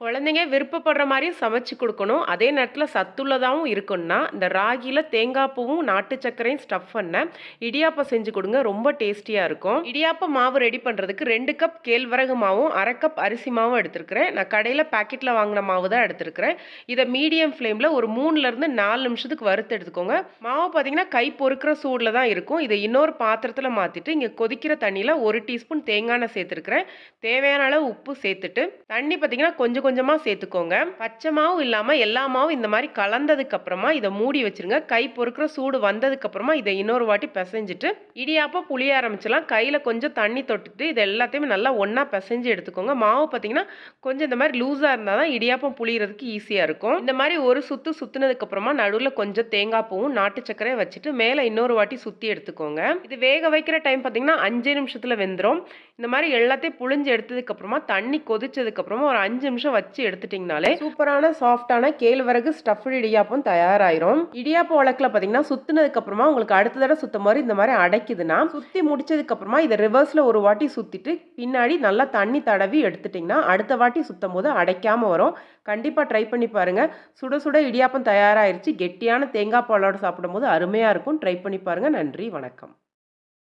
குழந்தைங்க விருப்பப்படுற மாதிரியும் சமைச்சு கொடுக்கணும். அதே நேரத்தில் சத்துள்ளதாகவும் இருக்குன்னா இந்த ராகியில் தேங்காய் பூவும் நாட்டு சர்க்கரையும் ஸ்டஃப் பண்ண இடியாப்பம் செஞ்சு கொடுங்க. ரொம்ப டேஸ்டியாக இருக்கும். இடியாப்பம் மாவு ரெடி பண்ணுறதுக்கு ரெண்டு கப் கேழ்வரகு மாவும் அரை கப் அரிசி மாவும் எடுத்துருக்கிறேன். நான் கடையில் பாக்கெட்டில் வாங்கின மாவு தான் எடுத்துருக்கிறேன். இதை மீடியம் ஃப்ளேமில் ஒரு மூணுலேருந்து நாலு நிமிஷத்துக்கு வறுத்து எடுத்துக்கோங்க. மாவு பார்த்தீங்கன்னா கை பொறுக்கிற சூடில் தான் இருக்கும். இதை இன்னொரு பாத்திரத்தில் மாற்றிட்டு இங்கே கொதிக்கிற தண்ணியில் ஒரு டீஸ்பூன் தேங்காய் சேர்த்துருக்கிறேன். தேவையான அளவு உப்பு சேர்த்துட்டு தண்ணி பார்த்தீங்கன்னா கொஞ்சம் கொஞ்சமாக சேர்த்துக்கோங்க. பச்சை மாவு இல்லாமல் எல்லா மாவும் இந்த மாதிரி கலந்ததுக்கப்புறமா இதை மூடி வச்சிருங்க. கை பொறுக்கிற சூடு வந்ததுக்கப்புறமா இதை இன்னொரு வாட்டி பிசைஞ்சிட்டு இடியாப்பம் புளிய ஆரம்பிச்சலாம் கையில் கொஞ்சம் தண்ணி தொட்டுட்டு இது எல்லாத்தையுமே நல்லா ஒன்றா பிசைஞ்சு எடுத்துக்கோங்க. மாவு பார்த்தீங்கன்னா கொஞ்சம் இந்த மாதிரி லூஸாக இருந்தால் தான் இடியாப்பம் புளியறதுக்கு ஈஸியாக இருக்கும். இந்த மாதிரி ஒரு சுற்று சுற்றுனதுக்கப்புறமா நடுவில் கொஞ்சம் தேங்காய் பூவும் நாட்டு சக்கரையை வச்சுட்டு மேலே இன்னொரு வாட்டி சுற்றி எடுத்துக்கோங்க. இது வேக வைக்கிற டைம் பார்த்தீங்கன்னா அஞ்சு நிமிஷத்தில் வெந்துடும் இந்த மாதிரி எல்லாத்தையும் புழிஞ்சு எடுத்ததுக்கப்புறமா தண்ணி கொதிச்சதுக்கப்புறமா ஒரு அஞ்சு நிமிஷம் வச்சு எடுத்துட்டிங்கனாலே சூப்பரான சாஃப்டான கேழ்வரகு ஸ்டஃப்டு இடியாப்பம் தயாராயிரும். இடியாப்பம் வழக்கில் பார்த்தீங்கன்னா சுத்தினதுக்கு அப்புறமா உங்களுக்கு அடுத்த தடவை சுத்த மாதிரி இந்த மாதிரி அடைக்குதுன்னா சுற்றி முடிச்சதுக்கு அப்புறமா இதை ரிவர்ஸில் ஒரு வாட்டி சுற்றிட்டு பின்னாடி நல்லா தண்ணி தடவி எடுத்துட்டிங்கன்னா அடுத்த வாட்டி சுற்றும் போது அடைக்காமல் வரும். கண்டிப்பாக ட்ரை பண்ணி பாருங்கள் சுட சுட இடியாப்பம் தயாராகிருச்சு கெட்டியான தேங்காய் பாலோடு சாப்பிடும்போது அருமையாக இருக்கும். ட்ரை பண்ணி பாருங்கள் நன்றி வணக்கம்.